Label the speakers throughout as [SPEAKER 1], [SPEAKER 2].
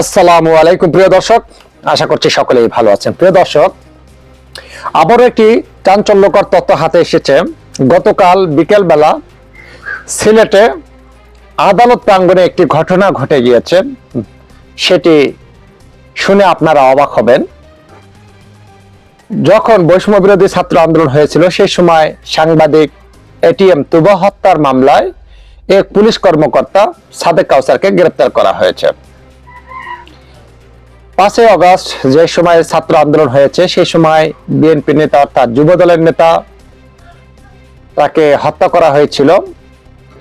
[SPEAKER 1] আসসালামু আলাইকুম, প্রিয় দর্শক। আশা করছি সকলেই ভালো আছেন। প্রিয় দর্শক, আবারও একটি চাঞ্চল্যকর তথ্য হাতে এসেছে। গতকাল বিকেলবেলা সিলেটে আদালত প্রাঙ্গণে একটি ঘটনা ঘটে গিয়েছে। সেটি শুনে আপনারা অবাক হবেন। যখন বৈষম্য বিরোধী ছাত্র আন্দোলন হয়েছিল, সেই সময় সাংবাদিক এটিএম তুবা হত্যার মামলায় এক পুলিশ কর্মকর্তা সাদেক কাউসারকে গ্রেপ্তার করা হয়েছে। পাঁচই অগস্ট যে সময় ছাত্র আন্দোলন হয়েছে, সেই সময় বিএনপি নেতা অর্থাৎ যুব দলের নেতা তাকে হত্যা করা হয়েছিল।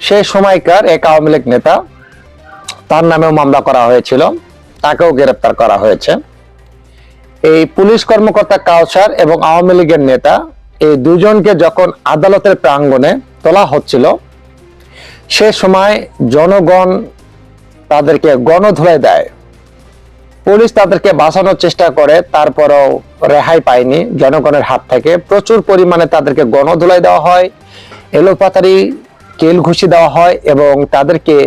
[SPEAKER 1] সেই সময়কার এক আওয়ামী লীগ নেতা, তার নামেও মামলা করা হয়েছিল। তাকেও গ্রেপ্তার করা হয়েছে। এই পুলিশ কর্মকর্তা কাউসার এবং আওয়ামী লীগের নেতা এই দুজনকে যখন আদালতের প্রাঙ্গণে তোলা হচ্ছিল, সে সময় জনগণ তাদেরকে গণধোলাই দেয়। পুলিশ তাদেরকে বাঁচানোর চেষ্টা করে, তারপরেও রেহাই পায়নি জনগণের হাত থেকে। প্রচুর পরিমাণে তাদেরকে গণধোলাই দেওয়া হয় এলোপাতারি কেল ঘুষি দেওয়া হয় এবং তাদেরকে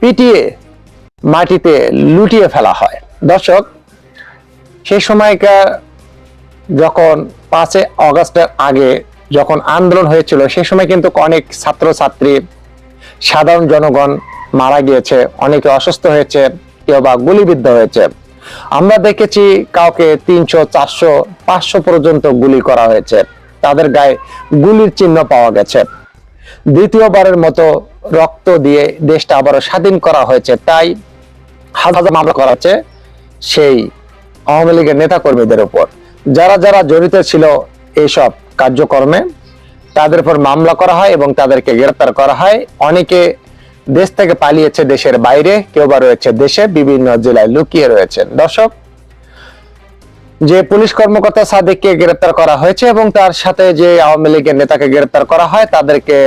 [SPEAKER 1] পিটিয়ে মাটিতে লুটিয়ে ফেলা হয়। দর্শক, সেই সময়কার যখন পাঁচে অগস্টের আগে যখন আন্দোলন হয়েছিল সেই সময় কিন্তু অনেক ছাত্রছাত্রী, সাধারণ জনগণ মারা গিয়েছে, অনেকে অসুস্থ হয়েছে। কেউ বা গুলিবিদ্ধ হয়েছে। আমরা দেখেছি কাউকে তিনশো, চারশো, পাঁচশো পর্যন্ত গুলি করা হয়েছে। তাদের গায়ে গুলির চিহ্ন পাওয়া গেছে। দ্বিতীয়বারের মতো রক্ত দিয়ে দেশটা আবারও স্বাধীন করা হয়েছে। তাই হাজার হাজার মামলা করা হচ্ছে সেই আওয়ামী লীগের নেতাকর্মীদের উপর। যারা যারা জড়িত ছিল এইসব কার্যক্রমে, তাদের উপর মামলা করা হয় এবং তাদেরকে গ্রেপ্তার করা হয়। অনেকে দেশ থেকে পালিয়েছে দেশের বাইরে, কেউ বা রয়েছে দেশে, বিভিন্ন জেলায় লুকিয়ে রয়েছেন দর্শক, যে পুলিশ কর্মকর্তা সাদেককে গ্রেপ্তার করা হয়েছে এবং তার সাথে যে আওয়ামী লীগের নেতাকে গ্রেপ্তার করা হয়, তাদেরকে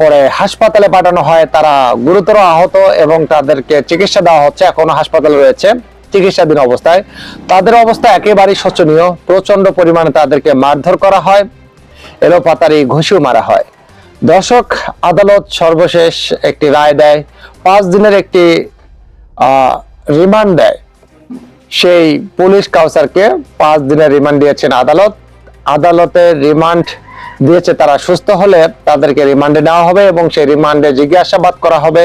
[SPEAKER 1] পরে হাসপাতালে পাঠানো হয়। তারা গুরুতর আহত এবং তাদেরকে চিকিৎসা দেওয়া হচ্ছে, এখনও হাসপাতালে রয়েছে। চিকিৎসাধীন অবস্থায়। তাদের অবস্থা একেবারেই শোচনীয়। প্রচণ্ড পরিমাণে তাদেরকে মারধর করা হয়। এলোপাতারি ঘুষিও মারা হয়। দর্শক, আদালত সর্বশেষ একটি রায় দেয়, পাঁচ দিনের একটি রিমান্ড দেয়। সেই পুলিশ কাউসারকে পাঁচ দিনের রিমান্ড দিয়েছেন আদালত। আদালতের রিমান্ড দিয়েছে তারা সুস্থ হলে তাদেরকে রিমান্ডে নেওয়া হবে এবং সেই রিমান্ডে জিজ্ঞাসাবাদ করা হবে।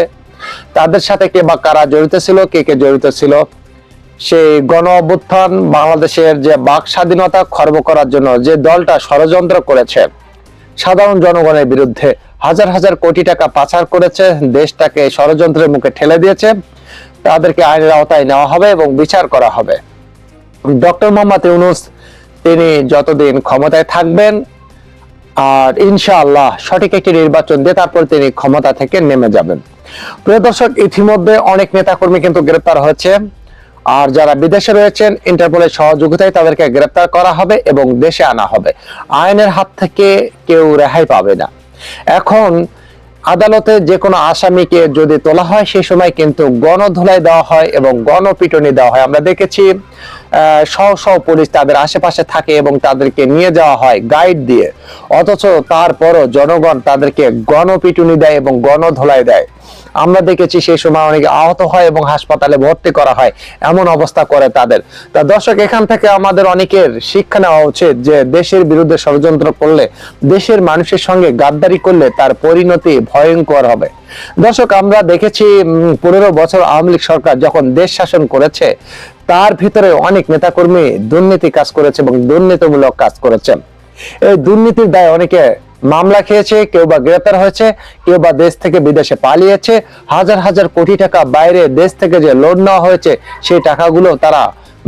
[SPEAKER 1] তাদের সাথে কে বা কারা জড়িত ছিল, কে কে জড়িত ছিল? সেই গণ অভ্যুত্থান, বাংলাদেশের যে বাক স্বাধীনতা খর্ব করার জন্য যে দলটা ষড়যন্ত্র করেছে সাধারণ জনগণের বিরুদ্ধে হাজার হাজার কোটি টাকা পাচার করেছে, দেশটাকে ষড়যন্ত্রের মুখে ঠেলে দিয়েছে। তাদেরকে আইনের আওতায় নেওয়া হবে এবং বিচার করা হবে। ডক্টর মোহাম্মদ ইউনুস, তিনি যতদিন ক্ষমতায় থাকবেন, আর ইনশাআল্লাহ সঠিক একটি নির্বাচন দিয়ে তারপর তিনি ক্ষমতা থেকে নেমে যাবেন। প্রিয় দর্শক, ইতিমধ্যে অনেক নেতাকর্মী কিন্তু গ্রেপ্তার হয়েছে। আর যারা বিদেশে রয়েছেন, ইন্টারপোলের সহযোগিতায় তাদেরকে গ্রেপ্তার করা হবে এবং দেশে আনা হবে। আইনের হাত থেকে কেউ রেহাই পাবে না। এখন আদালতে যে কোনো আসামিকে যদি তোলা হয় সেই সময় কিন্তু গণধোলাই দেওয়া হয় এবং গণপিটনি দেওয়া হয়। আমরা দেখেছি সহ সহ পুলিশ তাদের আশেপাশে থাকে এবং তাদেরকে নিয়ে যাওয়া হয়, গাইড দিয়ে। অথচ তারপরও জনগণ তাদেরকে গণপিটুনি দেয় এবং গণধোলাই দেয়। আমরা দেখেছি সেই সময় অনেকে আহত হয় এবং হাসপাতালে ভর্তি করা হয়। এমন অবস্থা করে তাদের। তা দর্শক, এখান থেকে আমাদের অনেকের শিক্ষা নেওয়া উচিত যে দেশের বিরুদ্ধে ষড়যন্ত্র করলে, দেশের মানুষের সঙ্গে গাদ্দারি করলে তার পরিণতি ভয়ঙ্কর হবে। দর্শক, আমরা দেখেছি পনেরো বছর আওয়ামী লীগ সরকার যখন দেশ শাসন করেছে, তার ভিতরে অনেক নেতাকর্মী দুর্নীতি কাজ করেছে এবং দুর্নীতিমূলক কাজ করেছে। এই দুর্নীতির দায় অনেকে মামলা খেয়েছে, কেউ বা গ্রেপ্তার হয়েছে, কেউ বা দেশ থেকে বিদেশে পালিয়েছে। হাজার হাজার কোটি টাকা বাইরে দেশ থেকে যে লোন নেওয়া হয়েছে, সেই টাকাগুলো তারা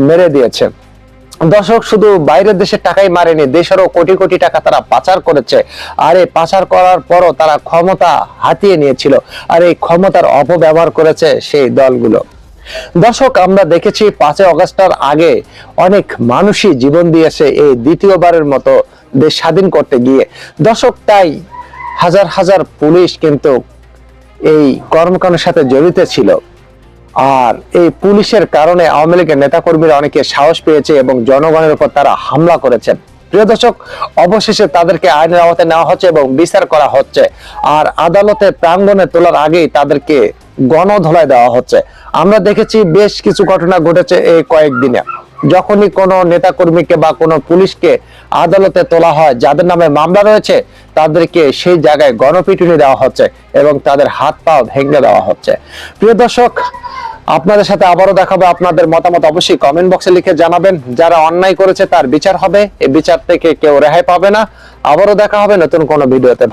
[SPEAKER 1] মেরে দিয়েছে। দর্শক, শুধু বাইরের দেশের টাকাই মারেনি, দেশেরও কোটি কোটি টাকা তারা পাচার করেছে। আর এই পাচার করার পরও তারা ক্ষমতা হাতিয়ে নিয়েছিল। আর এই ক্ষমতার অপব্যবহার করেছে সেই দলগুলো। দর্শক, আমরা দেখেছি পাঁচই অগস্টের আগে অনেক মানুষই জীবন দিয়েছে এই দ্বিতীয়বারের মতো দেশ স্বাধীন করতে গিয়ে। দর্শক, তাই হাজার হাজার পুলিশ কিন্তু এই কর্মকাণ্ডের সাথে জড়িত ছিল। আর এই পুলিশের কারণে আওয়ামী লীগের নেতাকর্মীরা অনেকে সাহস পেয়েছে এবং জনগণের উপর তারা হামলা করেছেন। প্রিয় দর্শক, অবশেষে তাদেরকে আইনের আওতায় নেওয়া হচ্ছে এবং বিচার করা হচ্ছে। আর আদালতে প্রাঙ্গণে তোলার আগেই তাদেরকে গণধোলাই দেওয়া হচ্ছে। আমরা দেখেছি বেশ কিছু ঘটনা ঘটেছে এই কয়েকদিনে। যখনই কোনো নেতাকর্মীকে বা কোনো পুলিশকে আদালতে তোলা হয়, যাদের নামে মামলা রয়েছে, তাদেরকে সেই জায়গায় গণপিটুনি দেওয়া হচ্ছে এবং তাদের হাত পা ভেঙে দেওয়া হচ্ছে। প্রিয় দর্শক, আপনাদের সাথে আবারও দেখাবে আপনাদের মতামত অবশ্যই কমেন্ট বক্সে লিখে জানাবেন। যারা অন্যায় করেছে, তার বিচার হবে। এই বিচার থেকে কেউ রেহাই পাবে না। আবারও দেখা হবে নতুন কোনো ভিডিওতে।